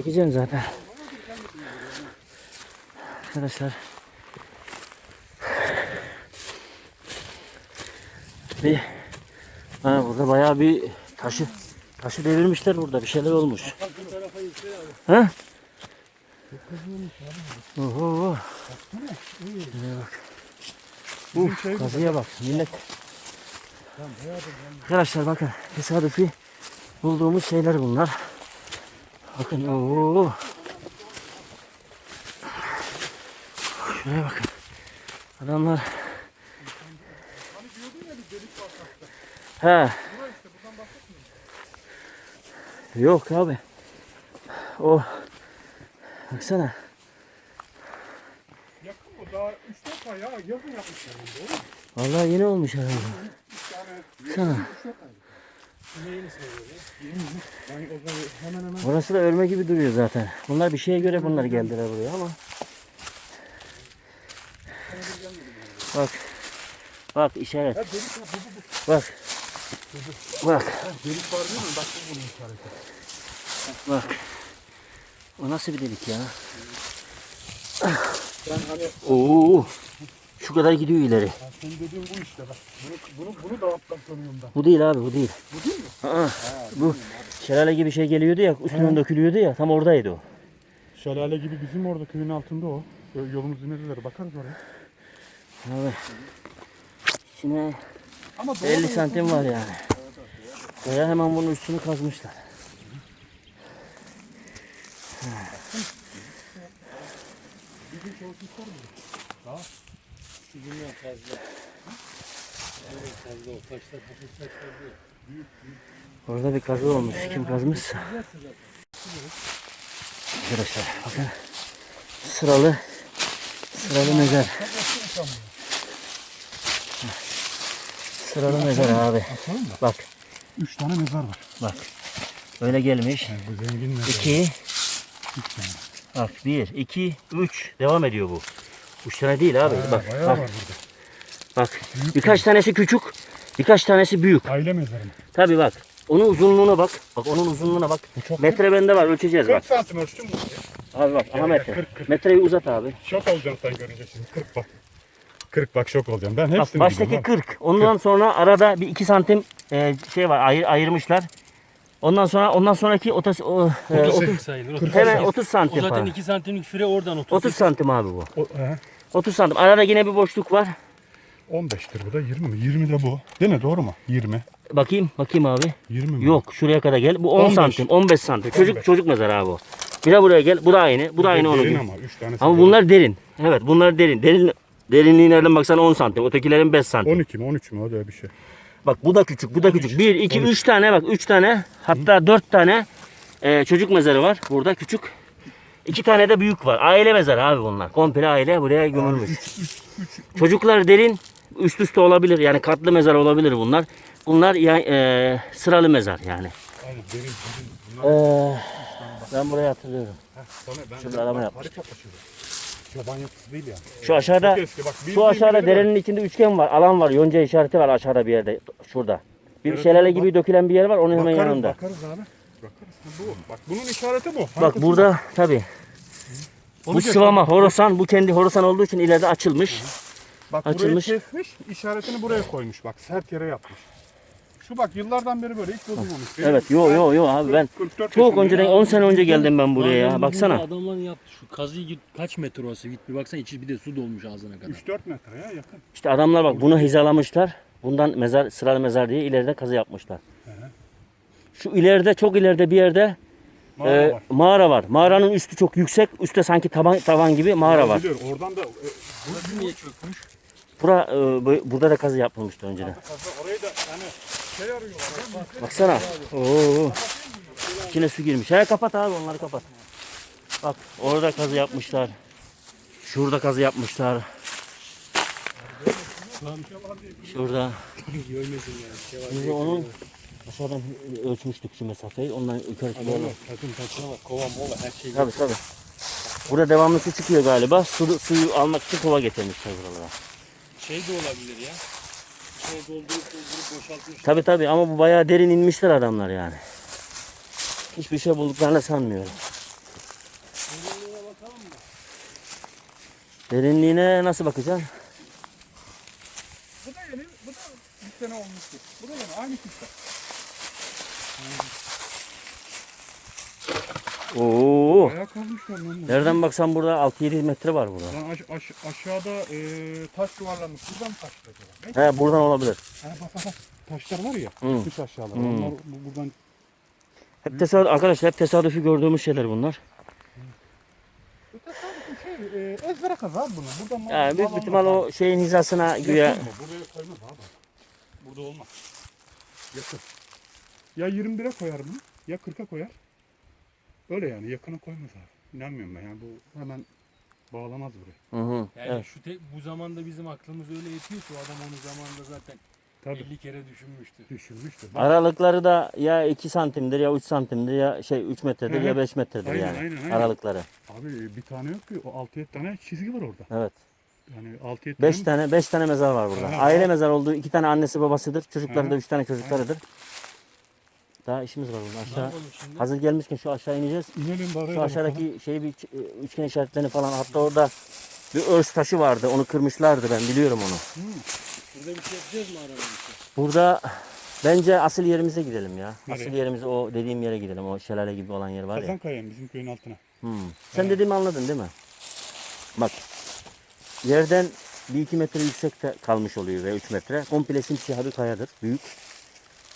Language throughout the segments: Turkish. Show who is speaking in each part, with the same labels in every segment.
Speaker 1: Çekeceğim zaten. Arkadaşlar. Bir ha, burada bayağı bir taşı taşı devirmişler burada bir şeyler olmuş. Ha? Oho. Bak. Uf, kazıya bak millet. Arkadaşlar bakın tesadüfi bulduğumuz şeyler bunlar. Bakın ooo. Şuraya bakın. Adamlar. He. Yok abi. O. Baksana.
Speaker 2: Yakın o daha 3-4 ay ya yazın yapmışlar bunu doğru mu?
Speaker 1: Vallahi yeni olmuş herhalde. Baksana. Orası da örme gibi duruyor zaten. Bunlar bir şeye göre bunlar geldiler buraya ama. Bak. Bak işaret. Bak. Bak.
Speaker 2: Delik var değil mi? Bak bu.
Speaker 1: Bak. O nasıl bir delik ya?
Speaker 2: Hani
Speaker 1: Oo. Şu kadar gidiyor ileri.
Speaker 2: ha, senin dediğin bu işte bak. Bunu bunu bunu da alttan tanıyorum ben.
Speaker 1: Bu değil abi bu değil.
Speaker 2: Bu değil mi?
Speaker 1: Aa, bu şelale gibi şey geliyordu ya üstünden dökülüyordu ya tam oradaydı o.
Speaker 2: Şelale gibi bizim orada köyün altında o. Yo- Yolumuzun nereleri bakarız oraya.
Speaker 1: Abi. İçine
Speaker 2: Ama
Speaker 1: 50 santim var yani. Veya hemen bunun üstünü kazmışlar.
Speaker 2: Bizim çalışmışlar mı?
Speaker 3: Bundan fazla. Evet fazla o taşlar hafif taşlar değil.
Speaker 1: Orada bir kazı olmuş. Kim kazmışsa. Arkadaşlar bakın. Sıralı sıralı mezar. Sıralı mezar abi. Bak
Speaker 2: 3 tane mezar var.
Speaker 1: bak. Böyle gelmiş.
Speaker 2: Yani bu zengin mezar.
Speaker 1: 2
Speaker 2: 3 tane.
Speaker 1: Bak 1 2 3 devam ediyor bu. Üç tane değil abi.
Speaker 2: Ha,
Speaker 1: bak
Speaker 2: bayağı
Speaker 1: bak
Speaker 2: var burada.
Speaker 1: bak. Birkaç tanesi küçük, birkaç tanesi büyük.
Speaker 2: Aile mezarı mı?
Speaker 1: Tabi bak. Onun uzunluğuna bak. Bak onun uzunluğuna bak.
Speaker 2: Bu çok
Speaker 1: Metre bende var ölçeceğiz bak.
Speaker 2: 40 santim ölçtün mü?
Speaker 1: Abi bak aha metre.
Speaker 2: gel, kırk, kırk.
Speaker 1: Metreyi uzat abi.
Speaker 2: Şok olacaksın sen görünce şimdi. 40 bak. 40 bak şok olacaksın. Ben
Speaker 1: Bak
Speaker 2: hepsini
Speaker 1: baştaki
Speaker 2: biliyorum
Speaker 1: 40. Ondan sonra arada bir 2 santim e, şey var ayır, ayırmışlar. Ondan sonra ondan sonraki otas, o, e,
Speaker 2: 38.
Speaker 1: 30,
Speaker 3: sayılır.
Speaker 2: Kırk
Speaker 1: hemen
Speaker 2: sekiz.
Speaker 1: 30
Speaker 3: O
Speaker 1: santim
Speaker 3: zaten
Speaker 1: falan.
Speaker 3: 2 santimlik fire oradan 30.
Speaker 1: 30 santim abi bu.
Speaker 2: O, he.
Speaker 1: 30 santim. Arada yine bir boşluk var.
Speaker 2: 15'tir bu da 20 mi? 20 de bu. Değil mi? Doğru mu? 20.
Speaker 1: Bakayım, bakayım abi.
Speaker 2: 20 mi?
Speaker 1: Yok şuraya kadar gel. Bu 10
Speaker 2: 15.
Speaker 1: santim, 15 santim. Çocuk
Speaker 2: 15.
Speaker 1: çocuk mezarı abi o. Bir de buraya gel. Bu da aynı. Bu da aynı onun
Speaker 2: ama 3 tane.
Speaker 1: Ama bunlar derin. Evet bunlar derin. Derin derinliği nereden baksan 10 santim. Ötekilerin 5 santim.
Speaker 2: 12 mi 13 mü o da öyle bir şey.
Speaker 1: Bak bu da küçük, bu da küçük. 1, 2, 3 tane bak 3 tane hatta 4 tane e, çocuk mezarı var. Burada küçük. 2 tane de büyük var. Aile mezarı abi bunlar. Komple aile buraya gömülmüş. Çocuklar derin üst üste olabilir. Yani katlı mezar olabilir bunlar. Bunlar ya, e, sıralı mezar yani.
Speaker 2: Aynen derin derin. Bunlar
Speaker 1: Ee, ben burayı hatırlıyorum.
Speaker 2: Heh, ben
Speaker 1: Şurada arama yapmış.
Speaker 2: Çoban yapısı değil yani.
Speaker 1: Şu aşağıda
Speaker 2: Çok eski bak.
Speaker 1: Şu
Speaker 2: bildiğin
Speaker 1: aşağıda
Speaker 2: biri var.
Speaker 1: derenin içinde üçgen var. Alan var. Yonca işareti var aşağıda bir yerde. Şurada. Bir
Speaker 2: Evet,
Speaker 1: şelale
Speaker 2: bak.
Speaker 1: gibi dökülen bir yer var. Onun hemen
Speaker 2: Bakarız,
Speaker 1: yanında.
Speaker 2: Bakarız abi. Bakarız. Bu. Bak bunun işareti bu.
Speaker 1: Bak
Speaker 2: Harikasın.
Speaker 1: burada tabi.
Speaker 2: Onu
Speaker 1: Bu
Speaker 2: geç.
Speaker 1: sıvama horosan. Bu kendi horosan olduğu için ileride açılmış.
Speaker 2: Bak
Speaker 1: açılmış.
Speaker 2: burayı kesmiş, işaretini buraya koymuş. Bak sert yere yapmış. Şu bak yıllardan beri böyle hiç bozulmamış. Benim-
Speaker 1: Evet yo yo yo abi ben
Speaker 2: 44
Speaker 1: çok
Speaker 2: yaşındayım.
Speaker 1: önceden 10 sene önce geldim ben buraya ya. Baksana.
Speaker 3: Adamların yaptı şu kazıyı git kaç metre orası git bir baksana içi bir de su dolmuş ağzına kadar.
Speaker 2: 3-4 metre ya yakın.
Speaker 1: İşte adamlar bak bunu hizalamışlar. Bundan mezar sıralı mezar diye ileride kazı yapmışlar. Şu ileride çok ileride bir yerde
Speaker 2: Mağara
Speaker 1: e,
Speaker 2: var.
Speaker 1: mağara var. Mağaranın üstü çok yüksek. Üstte sanki taban tavan gibi mağara var.
Speaker 2: Biliyorum. Oradan da e,
Speaker 3: Burası niye çökmüş?
Speaker 1: Bura, e, bu- burada da kazı yapılmıştı önceden.
Speaker 2: fazla orayı da hani şey arıyorlar. ya,
Speaker 1: Baksana. Oo. İçine su girmiş. He kapat abi onları kapat. Bak orada kazı yapmışlar. Şurada kazı yapmışlar. Şurada. Biz de onun aşağıdan ölçmüştük şu mesafeyi. Ondan yukarı çıkıyor.
Speaker 3: Takım taşına bak kova mova her şey.
Speaker 1: Tabii tabii. Burada devamlı su çıkıyor galiba. Su, suyu almak için kova getirmişler buralara.
Speaker 3: Şey de olabilir ya.
Speaker 1: Tabi tabi ama bu bayağı derin inmişler adamlar yani. Hiçbir şey bulduklarını sanmıyorum. Derinliğine bakalım mı? Derinliğine nasıl bakacaksın?
Speaker 2: Bu da yeni, bu da bir sene olmuştu. Bu da yeni, aynı kütle.
Speaker 1: Oo.
Speaker 2: Bayağı kazmışlar lan bunu.
Speaker 1: Nereden baksan burada 6-7 metre var burada.
Speaker 2: Lan aş- aş- aşağıda e, taş yuvarlanmış. Buradan mı taşlar acaba? Ne?
Speaker 1: He buradan olabilir.
Speaker 2: Ha, bak bak bak. Taşlar var ya.
Speaker 1: Hı.
Speaker 2: Dış aşağılar.
Speaker 1: Hı.
Speaker 2: Onlar bu- buradan
Speaker 1: Hep tesadüf, arkadaşlar hep tesadüfi gördüğümüz şeyler bunlar.
Speaker 2: Bu tesadüf şey, e, ezbere kaza abi bunu. Buradan
Speaker 1: Ya büyük bir ihtimal o şeyin hizasına güya
Speaker 2: Yakın mı? Buraya koymaz abi. Burada olmaz. Yakın. Ya 21'e koyar bunu ya 40'a koyar. Öyle yani yakına koymaz abi. İnanmıyorum ben yani bu hemen bağlamaz buraya.
Speaker 1: Hı hı.
Speaker 3: Yani
Speaker 1: Evet.
Speaker 3: şu te- bu zamanda bizim aklımız öyle yetiyor ki o adam onu zamanında zaten
Speaker 2: Tabii
Speaker 3: 50 kere düşünmüştü.
Speaker 2: düşünmüştür. Bak,
Speaker 1: Aralıkları da ya 2 santimdir ya 3 santimdir ya şey 3 metredir
Speaker 2: hı.
Speaker 1: ya 5 metredir
Speaker 2: Aynen,
Speaker 1: yani.
Speaker 2: aynen, aynen.
Speaker 1: Aralıkları.
Speaker 2: Abi bir tane yok ki. O 6-7 tane çizgi var orada.
Speaker 1: Evet.
Speaker 2: Yani 6-7
Speaker 1: 5
Speaker 2: tane.
Speaker 1: tane 5 tane mezar var burada.
Speaker 2: Ha,
Speaker 1: Aile
Speaker 2: ha.
Speaker 1: mezar olduğu 2 tane annesi babasıdır. Çocukları
Speaker 2: Ha.
Speaker 1: da 3 tane çocuklarıdır. Daha işimiz var burada.
Speaker 3: Ne
Speaker 1: Aşağı hazır gelmişken şu aşağı ineceğiz.
Speaker 2: İnelim bari.
Speaker 1: Şu aşağıdaki şeyi bir ç- üçgen işaretlerini falan hatta orada bir örs taşı vardı. Onu kırmışlardı ben biliyorum onu.
Speaker 3: Burada bir şey yapacağız mı arabanın için?
Speaker 1: Burada bence asıl yerimize gidelim ya.
Speaker 2: Nereye?
Speaker 1: Asıl yerimize o dediğim yere gidelim. O şelale gibi olan yer var ya.
Speaker 2: Kazan kayayım bizim köyün altına.
Speaker 1: Hmm. Sen dediğimi anladın değil mi? Bak. Yerden 1-2 metre yüksekte kalmış oluyor ve 3 metre. Komple simsiyah bir kayadır. Büyük.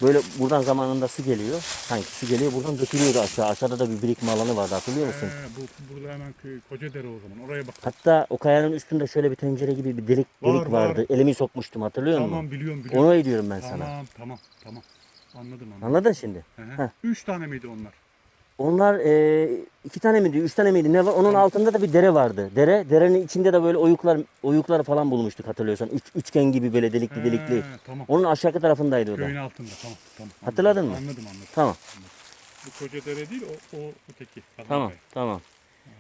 Speaker 1: Böyle buradan zamanında su geliyor. Sanki su geliyor buradan dökülüyordu aşağı. Aşağıda da bir birikme alanı vardı hatırlıyor musun?
Speaker 2: Ee, bu, burada hemen köy, koca dere o zaman. Oraya bak.
Speaker 1: Hatta o kayanın üstünde şöyle bir tencere gibi bir delik
Speaker 2: Var,
Speaker 1: delik vardı.
Speaker 2: var.
Speaker 1: Elimi sokmuştum hatırlıyor musun?
Speaker 2: Tamam biliyorum biliyorum.
Speaker 1: Onu diyorum ben sana.
Speaker 2: Tamam tamam tamam. Anladım anladım.
Speaker 1: Anladın şimdi?
Speaker 2: Hı hı. Üç tane miydi onlar?
Speaker 1: Onlar e, iki tane miydi, üç tane miydi ne var? Onun altında da bir dere vardı. Dere, derenin içinde de böyle oyuklar, oyuklar falan bulmuştuk hatırlıyorsan. Üç, üçgen gibi böyle delikli delikli.
Speaker 2: He, tamam.
Speaker 1: Onun aşağı tarafındaydı o da.
Speaker 2: Köyün altında tamam tamam. anladım.
Speaker 1: Hatırladın mı?
Speaker 2: Anladım anladım.
Speaker 1: Tamam,
Speaker 2: Bu koca dere değil o, o öteki. Kazan
Speaker 1: tamam,
Speaker 2: kaya.
Speaker 1: tamam.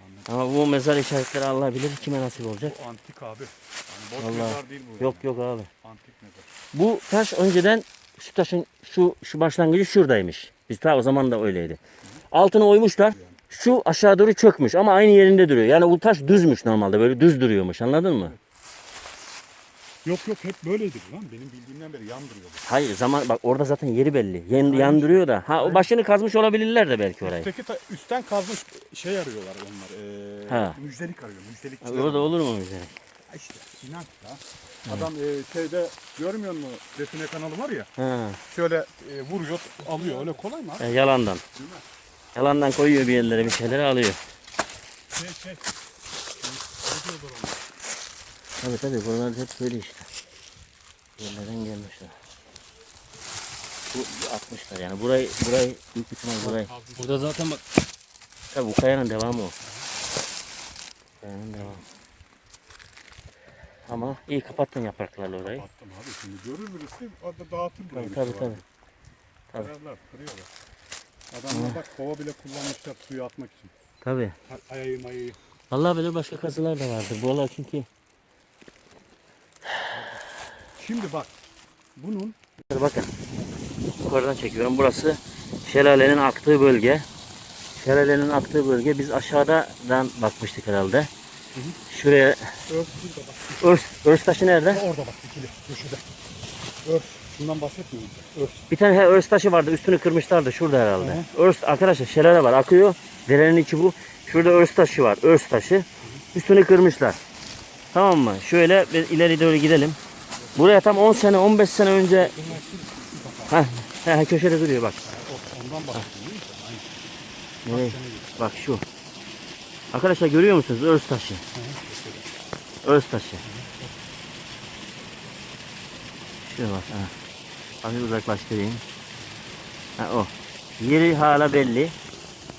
Speaker 2: Anladım.
Speaker 1: Ama bu mezar işaretleri Allah bilir kime nasip olacak.
Speaker 2: Bu antik abi. Yani boş
Speaker 1: Vallahi.
Speaker 2: mezar değil bu.
Speaker 1: Yok
Speaker 2: yani.
Speaker 1: yok abi.
Speaker 2: Antik mezar.
Speaker 1: Bu taş önceden şu taşın şu şu başlangıcı şuradaymış. Biz ta o zaman da öyleydi. Altını oymuşlar. Şu aşağı doğru çökmüş ama aynı yerinde duruyor. Yani bu taş düzmüş normalde böyle düz duruyormuş anladın mı?
Speaker 2: Yok yok hep böyleydi bu lan. Benim bildiğimden beri yan duruyordu.
Speaker 1: Hayır zaman bak orada zaten yeri belli. Yan, yan duruyor da. Ha o başını kazmış olabilirler de belki orayı.
Speaker 2: Üstteki ta- üstten kazmış şey arıyorlar onlar. Ee,
Speaker 1: Ha.
Speaker 2: Müjdelik arıyor. Müjdelik.
Speaker 1: Ha, Orada olur mu bize?
Speaker 2: İşte inanç ya. Adam e, şeyde görmüyor musun? Define kanalı var ya.
Speaker 1: Ha,
Speaker 2: Şöyle e, vuruyor, alıyor. Öyle kolay mı abi?
Speaker 1: e, yalandan.
Speaker 2: Değil mi?
Speaker 1: Yalandan koyuyor bir yerlere bir şeyleri alıyor.
Speaker 2: Şey şey.
Speaker 1: Tabii tabii buralar hep böyle işte. Yerlerden gelmişler. Bu atmışlar yani burayı burayı büyük ihtimal burayı.
Speaker 3: Burada zaten bak
Speaker 1: Tabii bu kayanın devamı o. Kayanın devamı. Ama iyi kapattın yapraklarla orayı.
Speaker 2: Attım abi. Şimdi görür birisi orada dağıtır burayı.
Speaker 1: Tabii,
Speaker 2: bir
Speaker 1: tabii, tabii.
Speaker 2: var. Kırarlar, kırıyorlar. Adamlar bak kova bile kullanmışlar suyu atmak için.
Speaker 1: Tabii.
Speaker 2: Ayayı mayayı.
Speaker 1: Allah bilir başka kazılar da vardır. Buralar çünkü
Speaker 2: Şimdi bak. Bunun
Speaker 1: bakın. Yukarıdan çekiyorum. Burası şelalenin aktığı bölge. Şelalenin aktığı bölge. Biz aşağıdan bakmıştık herhalde. Şuraya
Speaker 2: örs burada bak.
Speaker 1: örs, örs taşı nerede?
Speaker 2: Orada bak ikili köşede. Örs. Bundan bahsetmiyorum. Örs.
Speaker 1: Bir tane he, örs taşı vardı. Üstünü kırmışlardı. Şurada herhalde. Örs arkadaşlar şelale var. Akıyor. Derenin içi bu. Şurada örs taşı var. Örs taşı. Üstünü kırmışlar. Tamam mı? Şöyle ileri doğru gidelim. Buraya tam 10 sene 15 sene önce ha ha köşede duruyor bak.
Speaker 2: Ondan.
Speaker 1: Nereye? Bak şu. Arkadaşlar görüyor musunuz? Örs taşı. Örs taşı. Bak. Ha. Hafif uzaklaştırayım. Ha, o. Yeri hala belli.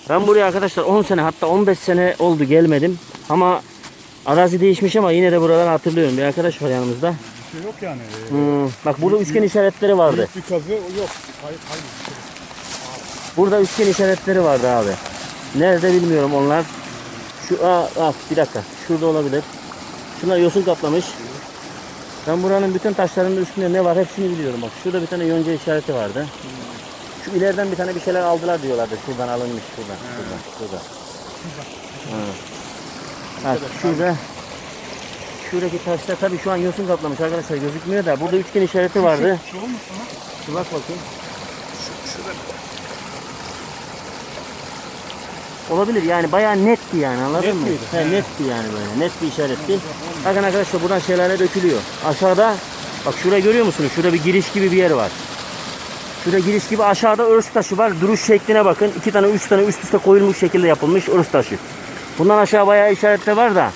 Speaker 1: Ben buraya arkadaşlar 10 sene hatta 15 sene oldu gelmedim. Ama arazi değişmiş ama yine de buraları hatırlıyorum. Bir arkadaş var yanımızda.
Speaker 2: Bir şey yok yani. Ee,
Speaker 1: Hmm, bak burada üçgen işaretleri vardı.
Speaker 2: büyük bir kazı yok. Hayır hayır.
Speaker 1: Burada üçgen işaretleri vardı abi. Nerede bilmiyorum onlar. Şu aa, aa, bir dakika. Şurada olabilir. Şuna yosun kaplamış. Ben buranın bütün taşlarının üstünde ne var hepsini biliyorum. Bak şurada bir tane yonca işareti vardı. Şu ileriden bir tane bir şeyler aldılar diyorlardı. Şuradan alınmış şuradan. Şuradan. Şurada. Ha. Ha, şurada Şuradaki taşlar tabii şu an yosun kaplamış arkadaşlar gözükmüyor da burada üçgen işareti vardı.
Speaker 2: Şu olmuş mu?
Speaker 1: Bak bakayım. Olabilir yani bayağı netti yani anladın
Speaker 2: Net
Speaker 1: mı?
Speaker 2: miydi?
Speaker 1: He, netti yani böyle net bir işaretti. Bakın arkadaşlar buradan şelale dökülüyor. Aşağıda bak şurayı görüyor musunuz? Şurada bir giriş gibi bir yer var. Şurada giriş gibi aşağıda örs taşı var. Duruş şekline bakın. iki tane üç tane üst üste koyulmuş şekilde yapılmış örs taşı. Bundan aşağı bayağı işaretler var da.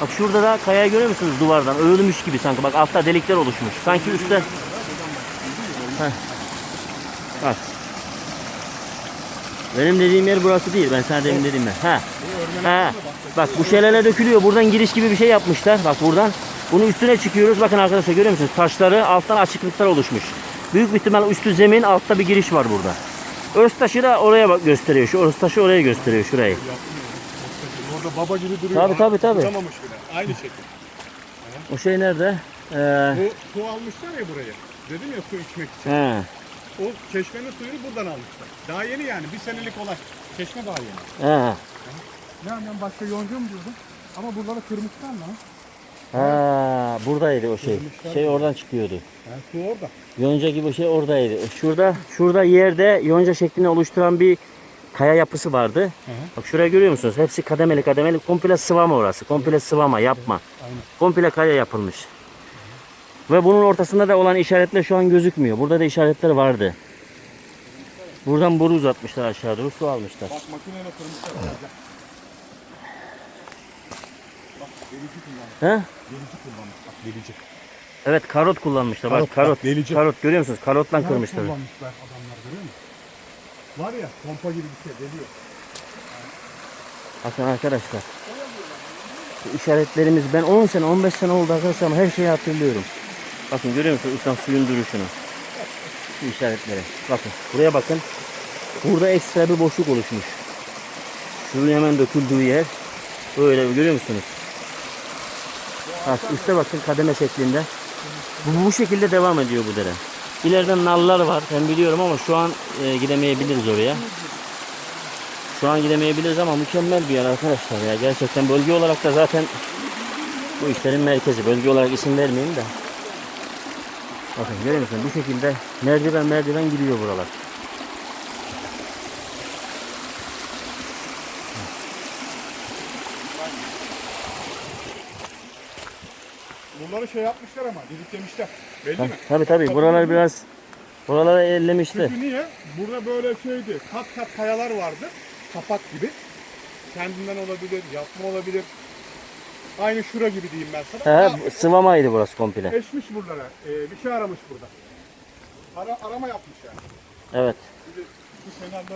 Speaker 1: Bak şurada da kayayı görüyor musunuz duvardan? Örülmüş gibi sanki. Bak altta delikler oluşmuş. Sanki üstte. Heh. Bak. Benim dediğim yer burası değil. Ben sana demin dediğim yer. Ha. Ha. Bak bu şelale dökülüyor. Buradan giriş gibi bir şey yapmışlar. Bak buradan. Bunun üstüne çıkıyoruz. Bakın arkadaşlar görüyor musunuz? Taşları alttan açıklıklar oluşmuş. Büyük bir ihtimal üstü zemin, altta bir giriş var burada. Örs taşı da oraya bak gösteriyor. Şu örs taşı oraya gösteriyor şurayı.
Speaker 2: Orada baba gibi duruyor.
Speaker 1: Tabii, tabii, tabii.
Speaker 2: Tutamamış bile. Aynı şekil.
Speaker 1: O şey nerede? Ee,
Speaker 2: Bu su almışlar ya buraya. Dedim ya su içmek için.
Speaker 1: he.
Speaker 2: O çeşmenin suyunu buradan almışlar. Daha yeni yani. Bir senelik olay. Çeşme daha yeni.
Speaker 1: He.
Speaker 2: Nereden başka yonca mı burada? Ama buraları kırmışlar lan.
Speaker 1: Ha, buradaydı o şey. Şey oradan çıkıyordu.
Speaker 2: Yani su orada.
Speaker 1: Yonca gibi şey oradaydı. Şurada şurada yerde yonca şeklini oluşturan bir kaya yapısı vardı. Bak şuraya görüyor musunuz? Hepsi kademeli kademeli. Komple sıvama orası. Komple sıvama yapma.
Speaker 2: Aynen.
Speaker 1: Komple kaya yapılmış. Ve bunun ortasında da olan işaretler şu an gözükmüyor. Burada da işaretler vardı. Buradan boru uzatmışlar aşağı doğru su almışlar.
Speaker 2: Bak makineyle kırmışlar. Bak delici kullanmış.
Speaker 1: He?
Speaker 2: Delici kullanmış. Bak delici.
Speaker 1: Evet karot kullanmışlar.
Speaker 2: Karot,
Speaker 1: bak karot.
Speaker 2: bak, delici.
Speaker 1: Karot görüyor musunuz? Karotla
Speaker 2: Karot
Speaker 1: kırmışlar.
Speaker 2: kullanmışlar adamlar görüyor musun? Var ya pompa gibi bir şey deliyor.
Speaker 1: Bakın arkadaşlar. İşaretlerimiz ben 10 sene 15 sene oldu arkadaşlar her şeyi hatırlıyorum. Bakın görüyor musunuz ustam suyun duruşunu. Şu işaretleri. Bakın buraya bakın. Burada ekstra bir boşluk oluşmuş. Şunun hemen döküldüğü yer. Böyle görüyor musunuz? Bak üstte bakın kademe şeklinde. Bu, bu şekilde devam ediyor bu dere. İleriden nallar var ben biliyorum ama şu an e, gidemeyebiliriz oraya. Şu an gidemeyebiliriz ama mükemmel bir yer arkadaşlar ya. Gerçekten bölge olarak da zaten bu işlerin merkezi. Bölge olarak isim vermeyeyim de. Bakın görüyor musun? Bu şekilde merdiven merdiven gidiyor buralar.
Speaker 2: Bunları şey yapmışlar ama didiklemişler. Belli mi?
Speaker 1: Tabi tabi buralar biraz buralara ellemişti.
Speaker 2: Çünkü niye? Burada böyle şeydi. Kat kat kayalar vardı. Kapak gibi. Kendinden olabilir, yapma olabilir. Aynı şura gibi diyeyim ben sana.
Speaker 1: He,
Speaker 2: Aa,
Speaker 1: sıvamaydı burası komple.
Speaker 2: Eşmiş buralara. Ee, bir şey aramış burada. Ara, arama yapmış yani.
Speaker 1: Evet.
Speaker 2: Şimdi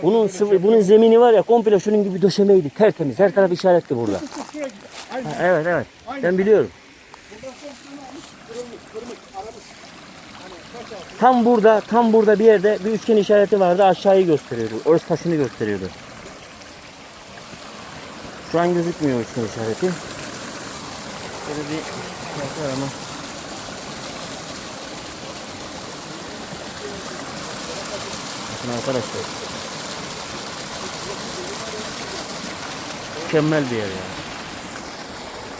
Speaker 2: bu
Speaker 1: Bunun
Speaker 2: böyle
Speaker 1: sıvı,
Speaker 2: şey-
Speaker 1: bunun zemini var ya komple şunun gibi döşemeydi. Tertemiz. Her taraf işaretli burada.
Speaker 2: Şuraya gider. Aynı.
Speaker 1: Ha, evet evet. Ben biliyorum.
Speaker 2: Buradan sonra şunu almış, kırılmış, kırmış, aramış. Hani.
Speaker 1: Tam burada, tam burada bir yerde bir üçgen işareti vardı. Aşağıyı gösteriyordu. Örs taşını gösteriyordu. Şu an gözükmüyor üçgen işareti. Böyle bir var ama. Bakın arkadaşlar. Mükemmel bir yer ya.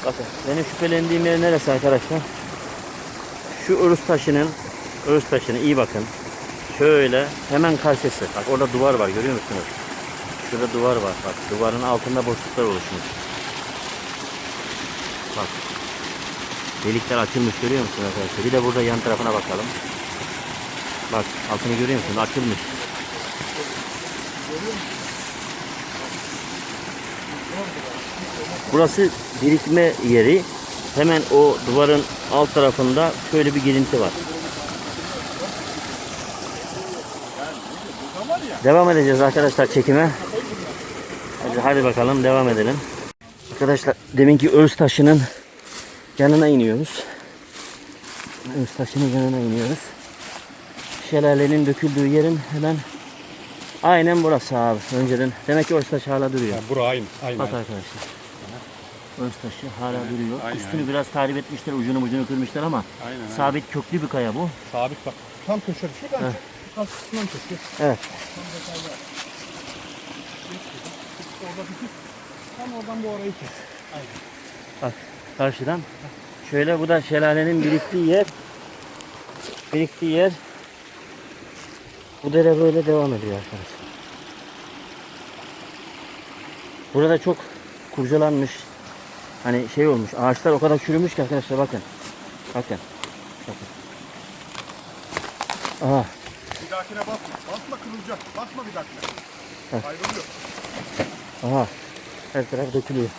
Speaker 1: Bakın benim şüphelendiğim yer neresi arkadaşlar? Şu örüs taşının örüs taşını iyi bakın. Şöyle hemen karşısı. Bak orada duvar var görüyor musunuz? Şurada duvar var. Bak duvarın altında boşluklar oluşmuş. Bak. Delikler açılmış görüyor musunuz arkadaşlar? Bir de burada yan tarafına bakalım. Bak altını görüyor musunuz? Açılmış. Burası birikme yeri. Hemen o duvarın alt tarafında şöyle bir girinti var. Devam edeceğiz arkadaşlar çekime. Hadi, hadi bakalım devam edelim. Arkadaşlar deminki öz taşının yanına iniyoruz. Öz taşının yanına iniyoruz. Şelalenin döküldüğü yerin hemen aynen burası abi. Önceden demek ki öz taş hala duruyor.
Speaker 2: Yani bura aynı. Aynı.
Speaker 1: Bak arkadaşlar. Öz taşı hala duruyor.
Speaker 2: aynen,
Speaker 1: Üstünü biraz tahrip etmişler, ucunu ucunu kırmışlar ama
Speaker 2: Aynen. aynen.
Speaker 1: sabit köklü bir kaya bu.
Speaker 2: Sabit bak. Tam köşede. Şuradan
Speaker 1: Heh.
Speaker 2: çık. Karşısından köşe.
Speaker 1: Evet.
Speaker 2: Orada Tam oradan bu orayı kes.
Speaker 1: Bak karşıdan Şöyle bu da şelalenin biriktiği yer. Biriktiği yer. Bu dere böyle devam ediyor arkadaşlar. Burada çok kurcalanmış. Hani şey olmuş. Ağaçlar o kadar çürümüş ki arkadaşlar bakın. Bakın. Bakın. Aha.
Speaker 2: Bir dahakine basma. Basma kırılacak. Basma bir dahakine. Ayrılıyor.
Speaker 1: Aha. Her taraf dökülüyor.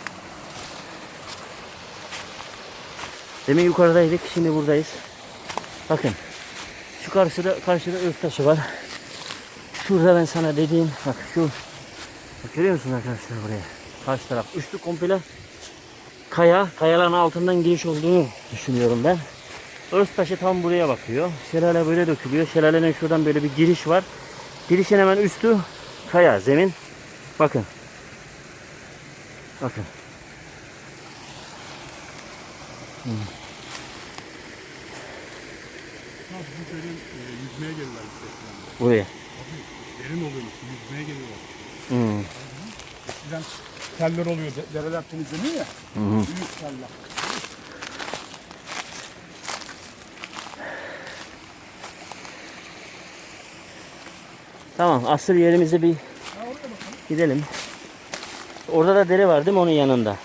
Speaker 1: Demin yukarıdaydık. Şimdi buradayız. Bakın. Şu karşıda, karşıda ök taşı var. Şurada ben sana dediğim bak şu bak görüyor musun arkadaşlar buraya? Karşı taraf. Üstü komple kaya. Kayaların altından giriş olduğunu düşünüyorum ben. Öz taşı tam buraya bakıyor. Şelale böyle dökülüyor. Şelalenin şuradan böyle bir giriş var. Girişin hemen üstü kaya, zemin. Bakın. Bakın.
Speaker 2: Ha, bu derin e, yüzmeye gelirler işte.
Speaker 1: Buraya.
Speaker 2: Derin oluyormuş. Yüzmeye geliyorlar.
Speaker 1: Hmm.
Speaker 2: Eskiden teller oluyor. de- Dereler temizleniyor ya.
Speaker 1: Hı hı.
Speaker 2: Büyük teller.
Speaker 1: Tamam asıl yerimize bir gidelim. Orada da dere var değil mi onun yanında?
Speaker 2: Ha,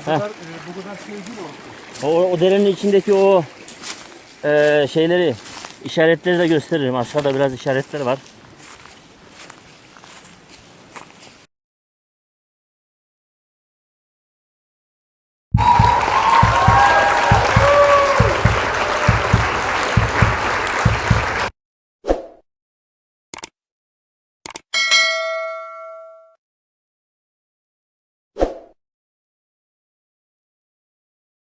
Speaker 2: bu kadar, e, bu kadar şey değil orası.
Speaker 1: O, o derenin içindeki o e, şeyleri işaretleri de gösteririm. Aşağıda biraz işaretler var.